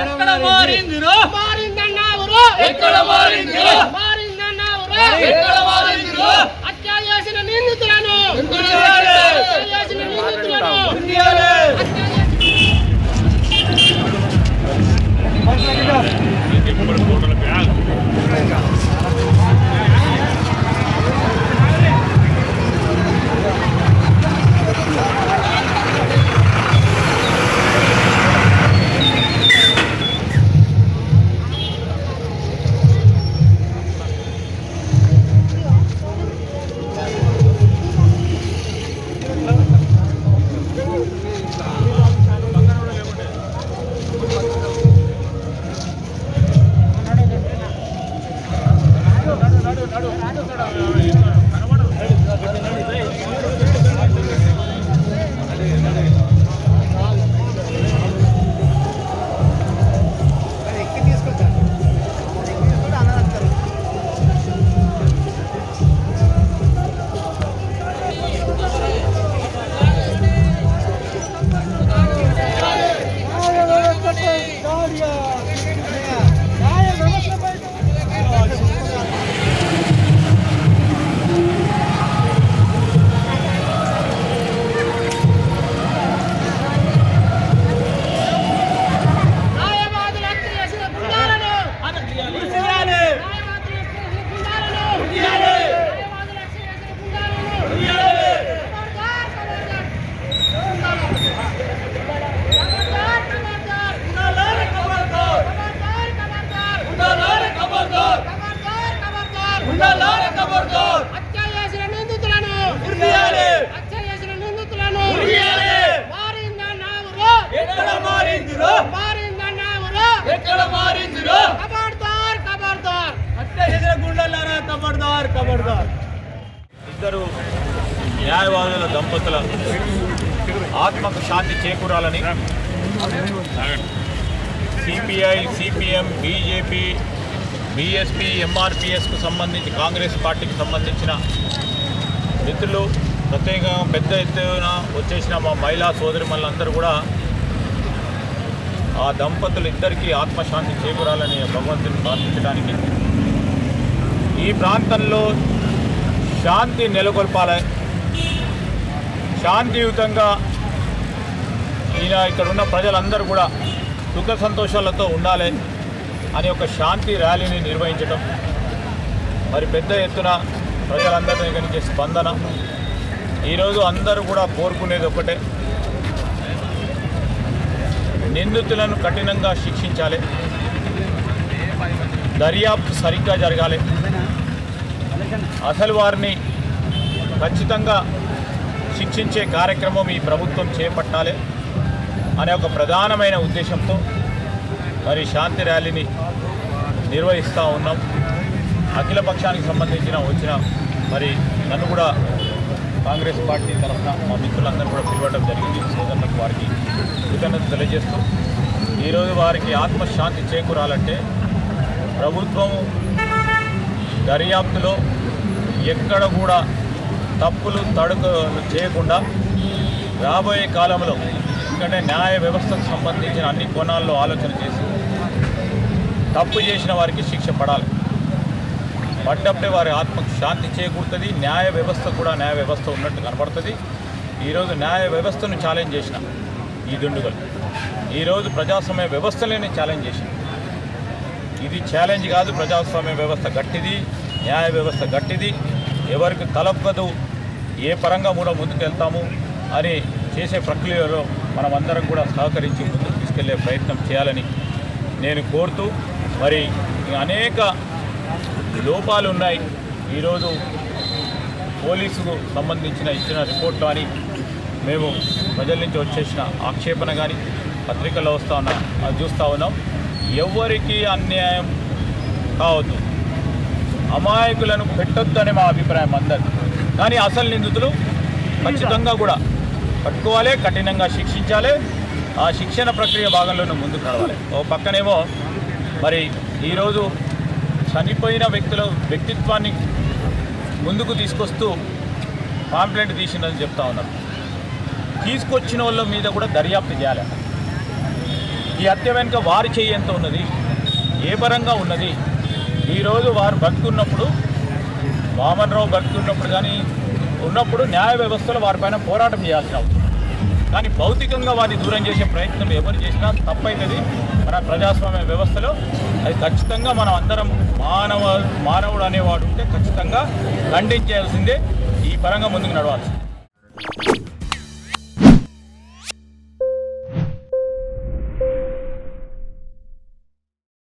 ఎక్కడ మారిందిరో? మారిందన్నావురు. ఎక్కడ మారిందిరో? నడు నడు నడు నడు హత్య చేసిన నిందితులను! ఉండియాలే. హత్య చేసిన నిందితులను! ఉండియాలే. మారిందన్నావురు ఎక్కడ మారిందిరో? మారిందన్నావురు ఎక్కడ మారిందిరో? ఖబర్దార్ ఖబర్దార్ హత్య చేసిన గుండెలారా కబర్దార్ కబర్దార్! ఇద్దరు న్యాయవాదుల దంపతుల ఆత్మకు శాంతి చేకూరాలని సిపిఐ సిపిఎం బీజేపీ బీఎస్పీ ఎంఆర్పిఎస్కు సంబంధించి కాంగ్రెస్ పార్టీకి సంబంధించిన మిత్రులు ప్రత్యేకంగా పెద్ద ఎత్తున వచ్చేసిన మా మహిళా సోదరిమణులందరూ కూడా ఆ దంపతులు ఇద్దరికీ ఆత్మశాంతి చేకూరాలని భగవంతుని ప్రార్థించడానికి ఈ ప్రాంతంలో శాంతి నెలకొల్పాలి. శాంతియుతంగా ఈయన ఇక్కడ ఉన్న ప్రజలందరూ కూడా సుఖ సంతోషాలతో ఉండాలి. అని ఒక శాంతి ర్యాలీని నిర్వహించడం మరి పెద్ద ఎత్తున ప్రజలందరి దగ్గర నుంచి స్పందన. ఈరోజు అందరూ కూడా కోరుకునేది ఒకటే. నిందితులను కఠినంగా శిక్షించాలి. దర్యాప్తు సరిగ్గా జరగాలి. అసలు వారిని ఖచ్చితంగా శిక్షించే కార్యక్రమం ఈ ప్రభుత్వం చేపట్టాలి అనే ఒక ప్రధానమైన ఉద్దేశంతో మరి శాంతి ర్యాలీని నిర్వహిస్తూ ఉన్నాం. అఖిల పక్షానికి సంబంధించిన వచ్చిన మరి నన్ను కూడా కాంగ్రెస్ పార్టీ తరఫున మా మిత్రులందరూ కూడా పిలవడం జరిగింది. సోదరులకు వారికి కృతజ్ఞత తెలియజేస్తూ ఈరోజు వారికి ఆత్మశాంతి చేకూరాలంటే ప్రభుత్వం దర్యాప్తులో ఎక్కడ కూడా తప్పులు తడుకులు చేయకుండా రాబోయే కాలంలో ఎందుకంటే న్యాయ వ్యవస్థకు సంబంధించిన అన్ని కోణాల్లో ఆలోచన చేసి తప్పు చేసిన వారికి శిక్ష పడాలి. పడ్డప్పుడే వారి ఆత్మకు శాంతి చేకూరుతుంది. న్యాయ వ్యవస్థ కూడా న్యాయ వ్యవస్థ ఉన్నట్టు కనపడుతుంది. ఈరోజు న్యాయ వ్యవస్థను ఛాలెంజ్ చేసిన ఈ దుండుగలు. ఈరోజు ప్రజాస్వామ్య వ్యవస్థలేని ఛాలెంజ్ చేసిన. ఇది ఛాలెంజ్ కాదు ప్రజాస్వామ్య వ్యవస్థ గట్టిది న్యాయ వ్యవస్థ గట్టిది. ఎవరికి కలపదు ఏ పరంగా కూడా ముందుకు వెళ్తాము అని చేసే ప్రక్రియలో మనమందరం కూడా సహకరించి ముందుకు తీసుకెళ్ళే ప్రయత్నం చేయాలని నేను కోరుతూ మరి అనేక లోపాలు ఉన్నాయి. ఈరోజు పోలీసుకు సంబంధించిన ఇచ్చిన రిపోర్ట్ కానీ మేము ప్రజల నుంచి వచ్చేసిన ఆక్షేపణ కానీ పత్రికల్లో వస్తూ ఉన్నా అది చూస్తూ ఉన్నాం. ఎవరికి అన్యాయం కావద్దు. అమాయకులను పెట్టొద్దనే మా అభిప్రాయం అందరిది. కానీ అసలు నిందితులు ఖచ్చితంగా కూడా పట్టుకోవాలి కఠినంగా శిక్షించాలి. ఆ శిక్షణ ప్రక్రియ భాగంలోనూ ముందుకు నడవాలి. ఓ పక్కనేమో మరి ఈరోజు చనిపోయిన వ్యక్తుల వ్యక్తిత్వాన్ని ముందుకు తీసుకొస్తూ పాంప్లెంట్ తీసిందని చెప్తా ఉన్నారు. తీసుకొచ్చిన వాళ్ళ మీద కూడా దర్యాప్తు చేయాలి. ఈ హత్య వెనుక వారి చేయి ఎంత ఉన్నది? ఏ పరంగా ఉన్నది? ఈరోజు వారు బతుకున్నప్పుడు వామన్ రావు బతుకున్నప్పుడు కానీ ఉన్నప్పుడు న్యాయ వ్యవస్థలో వారిపైన పోరాటం చేయాల్సిన అవసరం. కానీ భౌతికంగా వారిని దూరం చేసే ప్రయత్నం ఎవరు చేసినా తప్పైతుంది. మన ప్రజాస్వామ్య వ్యవస్థలో అది ఖచ్చితంగా మనం అందరం మానవ మానవుడు అనేవాడు ఉంటే ఖచ్చితంగా ఖండించాల్సిందే ఈ పరంగా ముందుకు నడవాల్సిందే